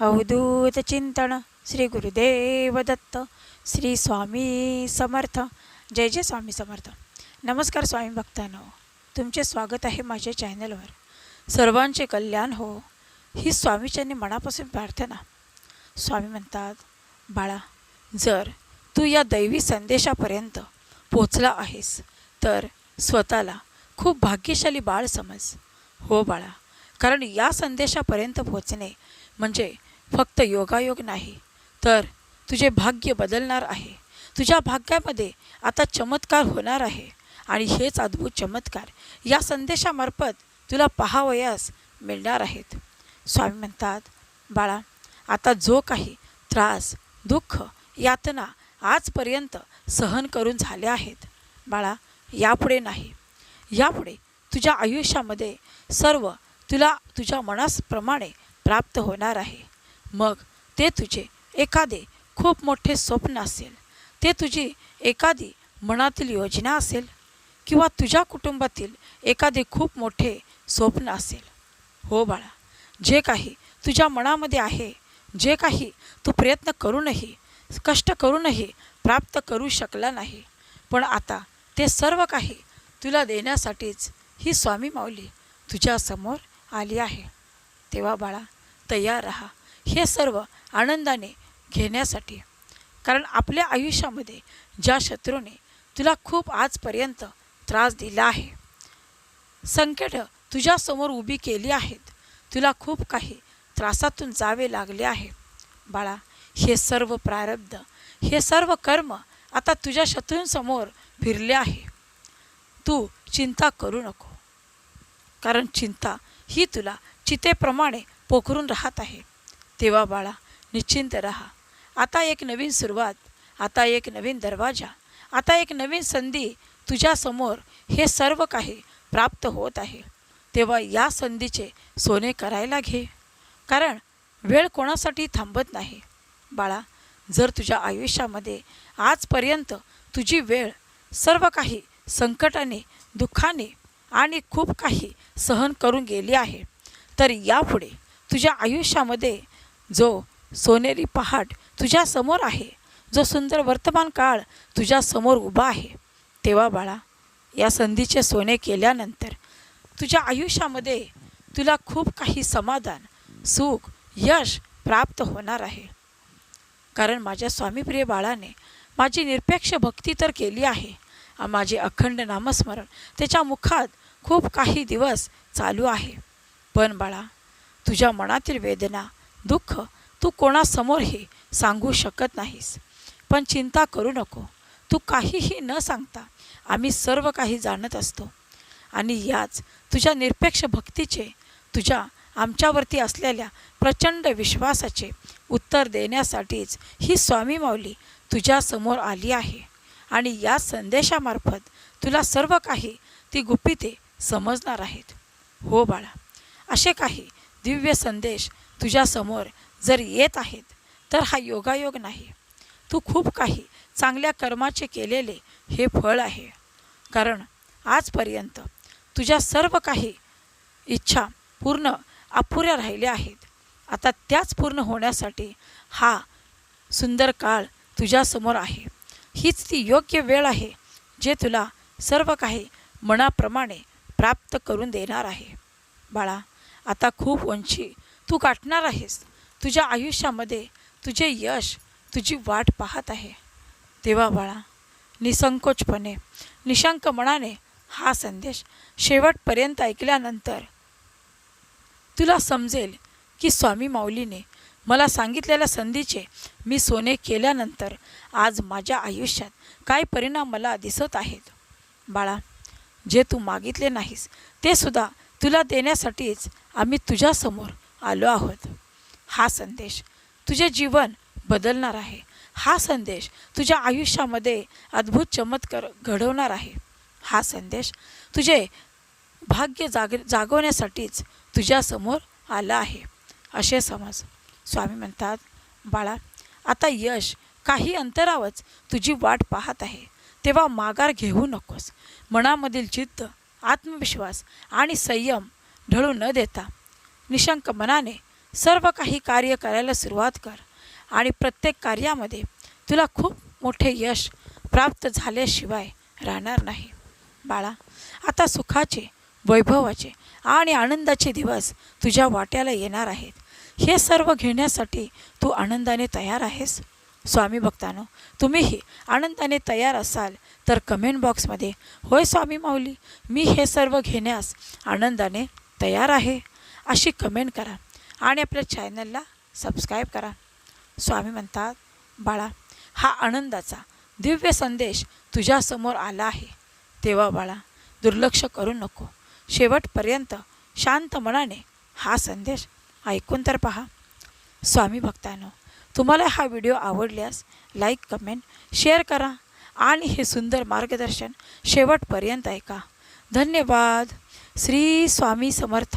अवधूत चिंतन श्री गुरुदेव दत्त श्री स्वामी समर्थ जय जय स्वामी समर्थ नमस्कार स्वामी भक्तांनो तुमचे स्वागत आहे माझ्या चॅनलवर सर्वांचे कल्याण हो ही स्वामीच्यांनी मनापासून प्रार्थना स्वामी म्हणतात बाळा जर तू या दैवी संदेशापर्यंत पोचला आहेस तर स्वतःला खूप भाग्यशाली बाळ समज हो बाळा कारण या संदेशापर्यंत पोचणे म्हणजे फक्त योगायोग नाही तर तुझे भाग्य बदलणार आहे. तुझ्या भाग्यामध्ये आता चमत्कार होणार आहे. आणि हेच अद्भुत चमत्कार. या संदेशामार्फत तुला पहावयास मिळणार आहेत. स्वामी म्हणतात बाळा आता जो काही त्रास दुःख यातना आजपर्यंत सहन करून झाले आहेत बाळा यापुढे नाही. यापुढे तुझ्या आयुष्यामध्ये सर्व तुला तुझ्या मनासप्रमाणे प्राप्त होणार आहे. मग ते तुझे एखादे खूप मोठे स्वप्न असेल ते तुझी एखादी मनातील योजना असेल किंवा तुझ्या कुटुंबातील एखादे खूप मोठे स्वप्न असेल. हो बाळा जे काही तुझ्या मनामध्ये आहे जे काही तू प्रयत्न करूनही कष्ट करूनही प्राप्त करू शकला नाही पण आता ते सर्व काही तुला देण्यासाठीच ही स्वामी माऊली तुझ्यासमोर आली आहे. तेव्हा बाळा तयार राहा. हे सर्व आनंदाने घेण्यासाठी. कारण आपल्या आयुष्यामध्ये ज्या शत्रूने तुला खूप आजपर्यंत त्रास दिला आहे संकट तुझ्यासमोर उभी केली आहेत तुला खूप काही त्रासातून जावे लागले आहे. बाळा हे सर्व प्रारब्ध हे सर्व कर्म आता तुझ्या शत्रूंसमोर फिरले आहे. तू चिंता करू नको. कारण चिंता ही तुला चितेप्रमाणे पोखरून राहत आहे. तेव्हा बाळा निश्चिंत राहा. आता एक नवीन सुरुवात आता एक नवीन दरवाजा आता एक नवीन संधी तुझ्यासमोर हे सर्व काही प्राप्त होत आहे. तेव्हा या संधीचे सोने करायला घे. कारण वेळ कोणासाठी थांबत नाही. बाळा जर तुझ्या आयुष्यामध्ये आजपर्यंत तुझी वेळ सर्व काही संकटाने दुःखाने आणि खूप काही सहन करून गेली आहे तर यापुढे तुझ्या आयुष्यामध्ये जो सोनेरी पहाट तुझ्यासमोर आहे जो सुंदर वर्तमान काळ तुझ्यासमोर उभा आहे तेव्हा बाळा या संधीचे सोने केल्यानंतर तुझ्या आयुष्यामध्ये तुला खूप काही समाधान सुख यश प्राप्त होणार आहे. कारण माझ्या स्वामीप्रिय बाळाने माझी निरपेक्ष भक्ती तर केली आहे. माझे अखंड नामस्मरण त्याच्या मुखात खूप काही दिवस चालू आहे. पण बाळा तुझ्या मनातील वेदना दुःख तू कोणासमोर हे सांगू शकत नाहीस. पण चिंता करू नको. तू काहीही न सांगता आम्ही सर्व काही जाणत असतो. आणि याच तुझ्या निरपेक्ष भक्तीचे तुझ्या आमच्यावरती असलेल्या प्रचंड विश्वासाचे उत्तर देण्यासाठीच ही स्वामी माऊली तुझ्यासमोर आली आहे. आणि या संदेशामार्फत तुला सर्व काही ती गुपिते समजणार आहेत. हो बाळा असे काही दिव्य संदेश तुझ्यासमोर जर येत आहेत तर हा योगायोग नाही. तू खूप काही चांगल्या कर्माचे केलेले हे फळ आहे. कारण आजपर्यंत तुझ्या सर्व काही इच्छा पूर्ण अपुऱ्या राहिल्या आहेत. आता त्याच पूर्ण होण्यासाठी हा सुंदर काळ तुझ्यासमोर आहे. हीच ती योग्य वेळ आहे जे तुला सर्व काही मनाप्रमाणे प्राप्त करून देणार आहे. बाळा आता खूप उंची तू गाठणार आहेस. तुझ्या आयुष्यामध्ये तुझे यश तुझी वाट पाहत आहे. तेव्हा बाळा निसंकोचपणे निशंक मनाने हा संदेश शेवटपर्यंत ऐकल्यानंतर तुला समजेल की स्वामी माऊलीने मला सांगितलेल्या संधीचे मी सोने केल्यानंतर आज माझ्या आयुष्यात काय परिणाम मला दिसत आहेत. बाळा जे तू मागितले नाहीस ते सुद्धा तुला देण्यासाठीच आम्ही तुझ्यासमोर आलो आहोत. हा संदेश तुझे जीवन बदलणार आहे. हा संदेश तुझ्या आयुष्यामध्ये अद्भुत चमत्कार घडवणार आहे. हा संदेश तुझे भाग्य जाग जागवण्यासाठीच तुझ्यासमोर आला आहे. असे समज. स्वामी म्हणतात बाळा आता यश काही अंतरावच तुझी वाट पाहत आहे. तेव्हा माघार घेऊ नकोस. मनामधील चित्त आत्मविश्वास आणि संयम ढळू न देता निशंक मनाने सर्व काही कार्य करायला सुरुवात कर आणि प्रत्येक कार्यामध्ये तुला खूप मोठे यश प्राप्त झाल्याशिवाय राहणार नाही. बाळा आता सुखाचे वैभवाचे आणि आनंदाचे दिवस तुझ्या वाट्याला येणार आहेत. हे सर्व घेण्यासाठी तू आनंदाने तयार आहेस. स्वामी भक्तानो तुम्हीही आनंदाने तयार असाल तर कमेंट बॉक्समध्ये होय स्वामी माऊली मी हे सर्व घेण्यास आनंदाने तयार आहे. अशी कमेंट करा. आणि आपल्या चॅनलला सबस्क्राईब करा. स्वामी म्हणतात बाळा हा आनंदाचा दिव्य संदेश तुझ्यासमोर आला आहे. तेव्हा बाळा दुर्लक्ष करू नको. शेवटपर्यंत शांत मनाने हा संदेश ऐकून तर पहा. स्वामी भक्तांनो तुम्हाला हा व्हिडिओ आवडल्यास लाईक कमेंट शेअर करा आणि हे सुंदर मार्गदर्शन शेवटपर्यंत ऐका. धन्यवाद. श्री स्वामी समर्थ.